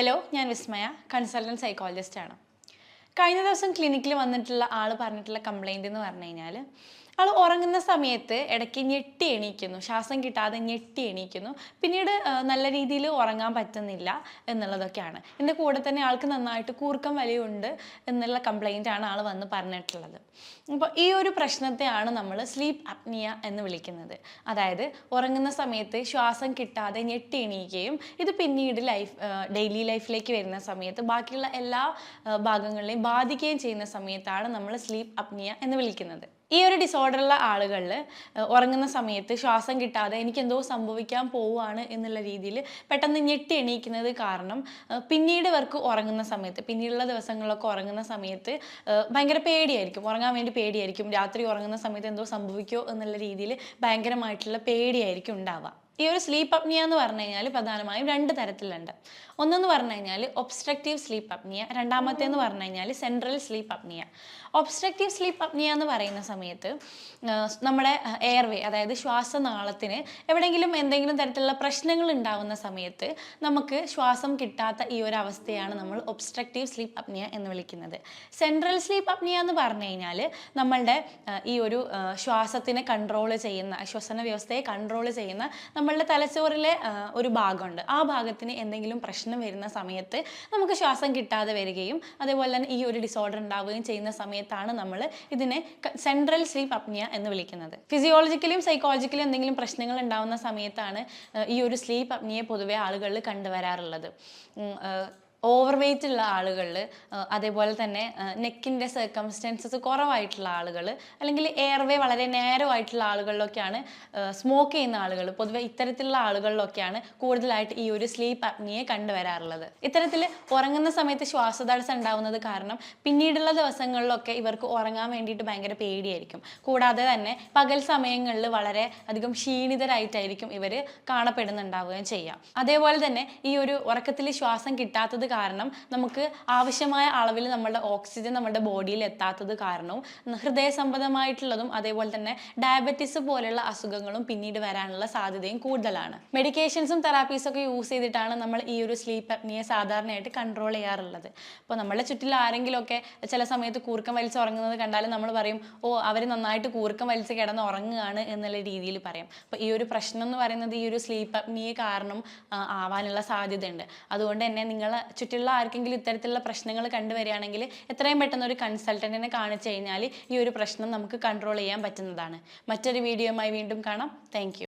Hello ഞാൻ വിസ്മയ. Consultant സൈക്കോളജിസ്റ്റാണ് കഴിഞ്ഞ ദിവസം ക്ലിനിക്കിൽ വന്നിട്ടുള്ള ആൾ പറഞ്ഞിട്ടുള്ള കംപ്ലൈന്റ് എന്ന് പറഞ്ഞു കഴിഞ്ഞാൽ ആൾ ഉറങ്ങുന്ന സമയത്ത് ഇടയ്ക്ക് ഞെട്ടി എണീക്കുന്നു. ശ്വാസം കിട്ടാതെ ഞെട്ടി എണീക്കുന്നു. പിന്നീട് നല്ല രീതിയിൽ ഉറങ്ങാൻ പറ്റുന്നില്ല എന്നുള്ളതൊക്കെയാണ്. എന്റെ കൂടെ തന്നെ ആൾക്ക് നന്നായിട്ട് കൂർക്കം വലിയുണ്ട് എന്നുള്ള കംപ്ലൈന്റ് ആണ് ആൾ വന്ന് പറഞ്ഞിട്ടുള്ളത്. അപ്പോൾ ഈ ഒരു പ്രശ്നത്തെയാണ് നമ്മൾ സ്ലീപ്പ് അപ്നിയ എന്ന് വിളിക്കുന്നത്. അതായത് ഉറങ്ങുന്ന സമയത്ത് ശ്വാസം കിട്ടാതെ ഞെട്ടി എണീക്കുകയും ഇത് പിന്നീട് ലൈഫ് ഡെയിലി ലൈഫിലേക്ക് വരുന്ന സമയത്ത് ബാക്കിയുള്ള എല്ലാ ഭാഗങ്ങളിലെയും ബാധിക്കുകയും ചെയ്യുന്ന സമയത്താണ് നമ്മൾ സ്ലീപ്പ് അപ്നിയ എന്ന് വിളിക്കുന്നത്. ഈ ഒരു ഡിസോർഡറുള്ള ആളുകളിൽ ഉറങ്ങുന്ന സമയത്ത് ശ്വാസം കിട്ടാതെ എനിക്കെന്തോ സംഭവിക്കാൻ പോവുകയാണ് എന്നുള്ള രീതിയിൽ പെട്ടെന്ന് ഞെട്ടി എണീക്കുന്നത് കാരണം പിന്നീട് ഇവർക്ക് ഉറങ്ങുന്ന സമയത്ത് പിന്നീടുള്ള ദിവസങ്ങളിലൊക്കെ ഉറങ്ങുന്ന സമയത്ത് ഭയങ്കര പേടിയായിരിക്കും. ഉറങ്ങാൻ വേണ്ടി പേടിയായിരിക്കും. രാത്രി ഉറങ്ങുന്ന സമയത്ത് എന്തോ സംഭവിക്കുമോ എന്നുള്ള രീതിയിൽ ഭയങ്കരമായിട്ടുള്ള പേടിയായിരിക്കും ഉണ്ടാവുക. ഈ ഒരു സ്ലീപ്പ് അപ്നിയ എന്ന് പറഞ്ഞു കഴിഞ്ഞാൽ പ്രധാനമായും രണ്ട് തരത്തിലുണ്ട്. ഒന്നെന്ന് പറഞ്ഞു കഴിഞ്ഞാൽ ഒബ്സ്ട്രക്റ്റീവ് സ്ലീപ്പ് അപ്നിയ രണ്ടാമത്തെ എന്ന് പറഞ്ഞു കഴിഞ്ഞാൽ central sleep apnea obstructive sleep apnea എന്ന് പറയുന്ന സമയത്ത് നമ്മുടെ എയർവേ അതായത് ശ്വാസനാളത്തിന് എവിടെയെങ്കിലും എന്തെങ്കിലും തരത്തിലുള്ള പ്രശ്നങ്ങൾ ഉണ്ടാകുന്ന സമയത്ത് നമുക്ക് ശ്വാസം കിട്ടാത്ത ഈ ഒരു അവസ്ഥയാണ് നമ്മൾ ഒബ്സ്ട്രക്റ്റീവ് സ്ലീപ്പ് അപ്നിയ എന്ന് വിളിക്കുന്നത്. സെൻട്രൽ സ്ലീപ്പ് അപ്നിയ എന്ന് പറഞ്ഞു കഴിഞ്ഞാൽ നമ്മളുടെ ഈ ഒരു ശ്വാസത്തിനെ കൺട്രോൾ ചെയ്യുന്ന ശ്വസന വ്യവസ്ഥയെ കൺട്രോൾ ചെയ്യുന്ന നമ്മളുടെ തലച്ചോറിലെ ഒരു ഭാഗമുണ്ട്. ആ ഭാഗത്തിന് എന്തെങ്കിലും പ്രശ്നം വരുന്ന സമയത്ത് നമുക്ക് ശ്വാസം കിട്ടാതെ വരികയും അതേപോലെ തന്നെ ഈ ഒരു ഡിസോർഡർ ഉണ്ടാവുകയും ചെയ്യുന്ന സമയത്താണ് നമ്മൾ ഇതിനെ സെൻട്രൽ സ്ലീപ്പ് അപ്നിയ എന്ന് വിളിക്കുന്നത്. ഫിസിയോളജിക്കലും സൈക്കോളജിക്കലും എന്തെങ്കിലും പ്രശ്നങ്ങൾ ഉണ്ടാവുന്ന സമയത്താണ് ഈ ഒരു സ്ലീപ്പ് അപ്നിയെ പൊതുവെ ആളുകളിൽ കണ്ടുവരാറുള്ളത്. ഓവർ വെയിറ്റ് ഉള്ള ആളുകളിൽ അതേപോലെ തന്നെ നെക്കിന്റെ സർക്കംസ്റ്റൻസസ് കുറവായിട്ടുള്ള ആളുകൾ അല്ലെങ്കിൽ എയർവേ വളരെ നേരോ ആയിട്ടുള്ള ആളുകളിലൊക്കെയാണ് സ്മോക്ക് ചെയ്യുന്ന ആളുകൾ പൊതുവെ ഇത്തരത്തിലുള്ള ആളുകളിലൊക്കെയാണ് കൂടുതലായിട്ട് ഈ ഒരു സ്ലീപ്പ് അപ്നിയെ കണ്ടുവരാറുള്ളത്. ഇത്തരത്തിൽ ഉറങ്ങുന്ന സമയത്ത് ശ്വാസതടസ്സം ഉണ്ടാവുന്നത് കാരണം പിന്നീടുള്ള ദിവസങ്ങളിലൊക്കെ ഇവർക്ക് ഉറങ്ങാൻ വേണ്ടിയിട്ട് ഭയങ്കര പേടിയായിരിക്കും. കൂടാതെ തന്നെ പകൽ സമയങ്ങളിൽ വളരെ അധികം ക്ഷീണിതരായിട്ടായിരിക്കും ഇവർ കാണപ്പെടുന്നുണ്ടാവുകയും ചെയ്യാം. അതേപോലെ തന്നെ ഈ ഒരു ഉറക്കത്തിൽ ശ്വാസം കിട്ടാത്തത് കാരണം നമുക്ക് ആവശ്യമായ അളവിൽ നമ്മുടെ ഓക്സിജൻ നമ്മുടെ ബോഡിയിൽ എത്താത്തത് കാരണവും ഹൃദയ സംബന്ധമായിട്ടുള്ളതും അതേപോലെ തന്നെ ഡയബറ്റിസ് പോലെയുള്ള അസുഖങ്ങളും പിന്നീട് വരാനുള്ള സാധ്യതയും കൂടുതലാണ്. മെഡിക്കേഷൻസും തെറാപ്പീസും ഒക്കെ യൂസ് ചെയ്തിട്ടാണ് നമ്മൾ ഈ ഒരു സ്ലീപ്പ് അപ്നിയെ സാധാരണയായിട്ട് കൺട്രോൾ ചെയ്യാറുള്ളത്. അപ്പോൾ നമ്മളെ ചുറ്റിൽ ആരെങ്കിലുമൊക്കെ ചില സമയത്ത് കൂർക്കം വലിച്ച് ഉറങ്ങുന്നത് കണ്ടാൽ നമ്മൾ പറയും ഓ അവർ നന്നായിട്ട് കൂർക്കം വലിച്ച് കിടന്ന് ഉറങ്ങുകയാണ് എന്നുള്ള രീതിയിൽ പറയും. അപ്പോൾ ഈ ഒരു പ്രശ്നം എന്ന് പറയുന്നത് ഈ ഒരു സ്ലീപ്പ് അപ്നിയെ കാരണം ആവാനുള്ള സാധ്യതയുണ്ട്. അതുകൊണ്ട് തന്നെ നിങ്ങൾ ചുറ്റിലുള്ള ആർക്കെങ്കിലും ഇത്തരത്തിലുള്ള പ്രശ്നങ്ങൾ കണ്ടുവരികയാണെങ്കിൽ എത്രയും പെട്ടെന്ന് ഒരു കൺസൾട്ടന്റിനെ കാണിച്ചു കഴിഞ്ഞാൽ ഈ ഒരു പ്രശ്നം നമുക്ക് കൺട്രോൾ ചെയ്യാൻ പറ്റുന്നതാണ്. മറ്റൊരു വീഡിയോയുമായി വീണ്ടും കാണാം. താങ്ക്